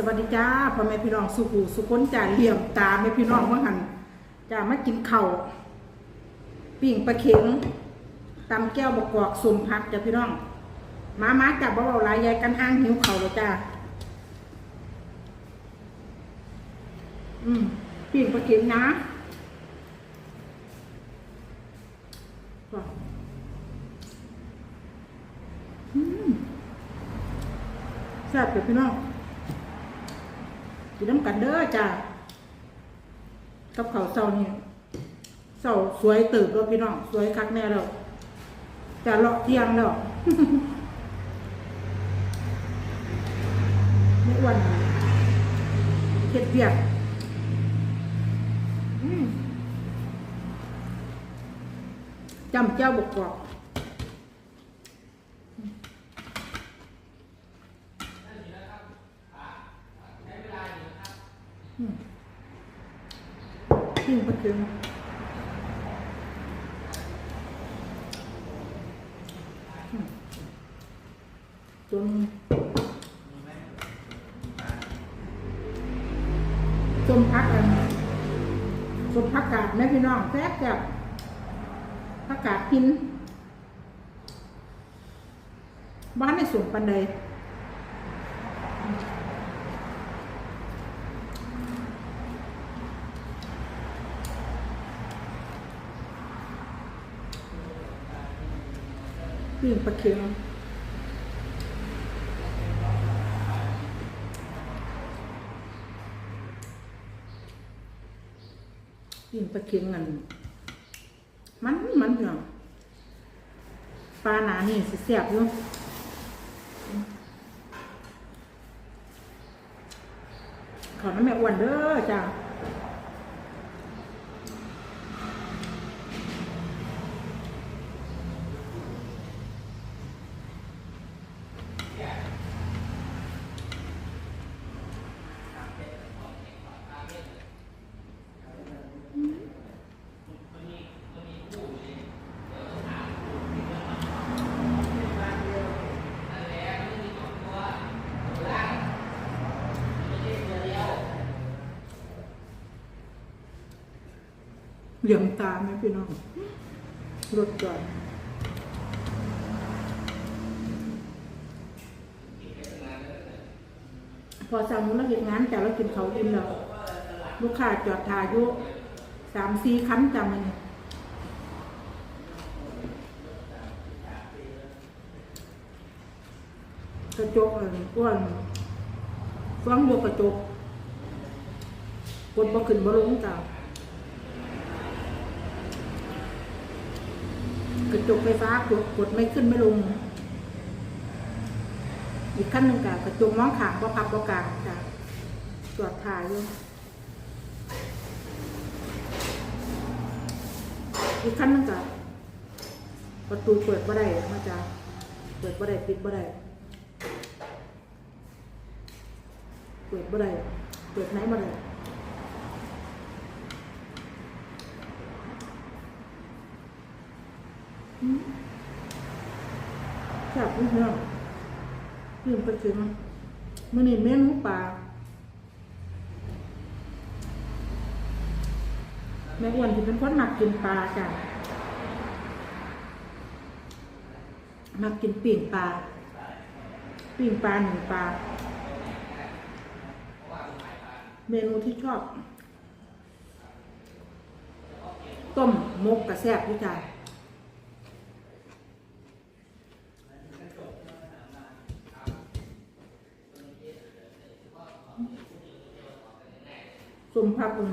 สวัสดีจ้าพ่อแม่พี่น้องสุขูสุคนจ่าเหลี่ยมตาแม่พี่น้องเมื่อหันจ่ามากินเข่าปิ่งปลาเข็งตำแก้วบกกอกสมพักจ้ะพี่น้องมามาจับเบาๆลายยายกันห้างหิวเข่าเลยจ้าอืมปิ่งปลาเข็งนะอืมแซ่บจ้ะพี่น้อง กินน้ำกันเด้อจ้ากับเขาวเสานี่เสาสวยตื่นแล้วพี่น้องสวยคักแน่แล้วจะเลาะเที่ยงแล้วไม่อ้วนเข็ดเปียกจำเจ้าบกกอก ปิ้งปลาเค็มอืมจนจมพักอันจมพักกาดแม่พี่น้องแซ่บจับพักกาดกิน บ้านในสวนปันใด ปิ้งปลาเค็มปิ้งปลาเค็มกันมันมันเนาะปลาหนานี่สเสียบอยู่ขอน้ำแม่อ้วนเด้อจ้า เหลี่ยมตาไหมพี่น้องรถจอดพอสั่งแล้วเห็นงานแต่เรากินเขากินแล้วลูกค้าจอดทายุสามสี่คันจำมันกระจกอ้วนฟังโยกกระจกกดบ่ขึ้นบ่ลงจ้า กระจกไฟฟ้ากดกดไม่ขึ้นไม่ลง อีกขั้นหนึ่งกะกระจกมองขางก็พับก็กลางจ้ะตรวจถ่ายอยู่อีกขั้นหนึ่งกะประตูเปิดบ่ได้มาจ้ะเปิดบ่ได้ปิดบ่ได้เปิดบ่ได้เปิดไหนบ่ได้ จับเพื่อนเพื่อนไปถึงมื่อนี้เมนูปลาแม่อ้วนที่เป็นคนมักกินปลาจ้ะมักกินปิ่งปลาปิ่งปลาหนึ่งปลา เมนูที่ชอบ ต้มมกกระแซบพี่จ้า สุมพักคุณ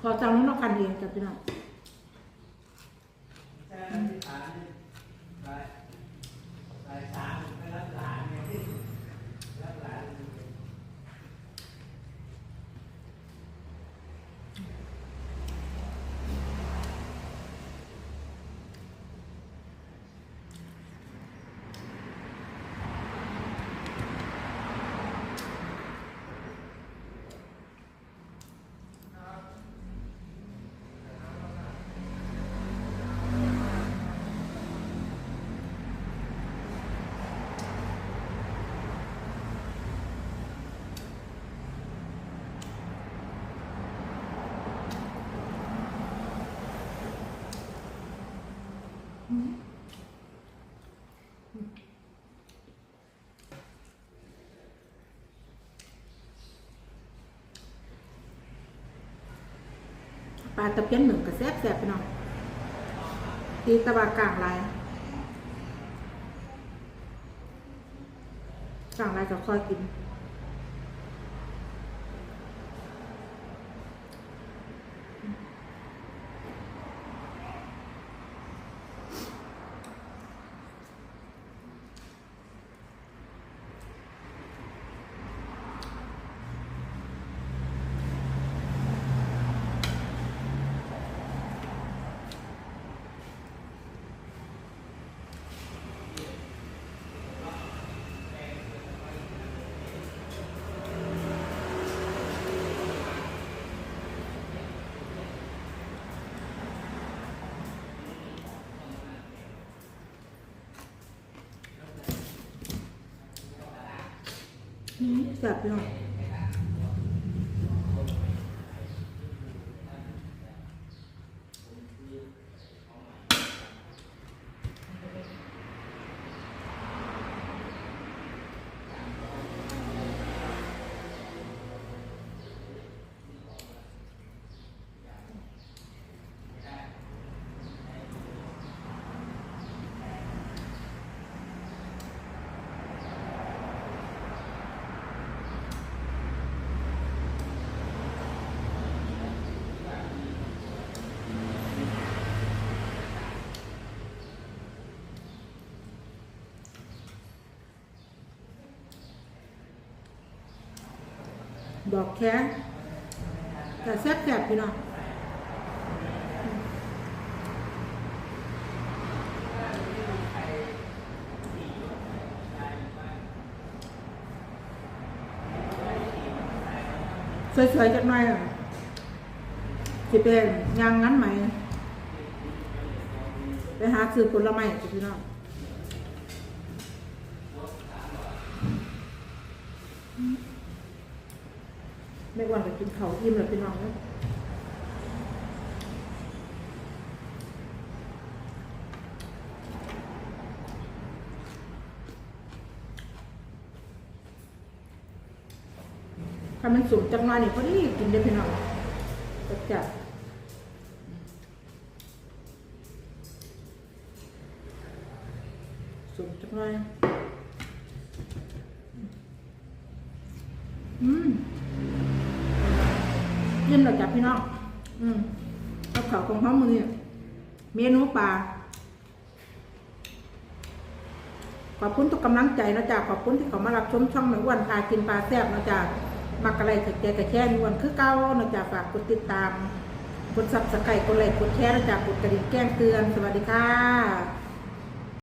พอจำแล้วคันเองจับพี่น้อง ปลาตะเพียนหนึ่งกับแซ่บแซ่บไปหน่อยตีตะบากลางลายกลางลายกับคอยกิน อืมแดอกแค่แต่แซ่บแซ่บพี่น้องสวยๆจักหน่อยอะสิเป็นยางงั้นไหม ไปหาซื้อผลไม้จ้ะพี่น้อง ไม่ว่าจะกินเขาอิ่มหรือพี่น้องเนะถ้ามันสุกจังมาเนี่ยพอดีกินได้พี่น้องจัดจัดสุกจังเลยอืม เยี่ยมเราจับ พี่น้อง อืมกับเขาวของเขามือนี่เมนูปลา ขอบคุณทุกกำลังใจนะจ๊ะ ขอบคุณที่เขามารับชมช่องแม่อ้วนพากินปลาแซ่บนะจ๊ะมักอะไรถึงใจกระแช่นวนคือเก้านะจ๊ะฝากกดติดตาม กดซับสไครต์กดไลค์กดแชร์นะจ๊ะกดกระดิ่งแจ้งเตือน สวัสดีค่ะ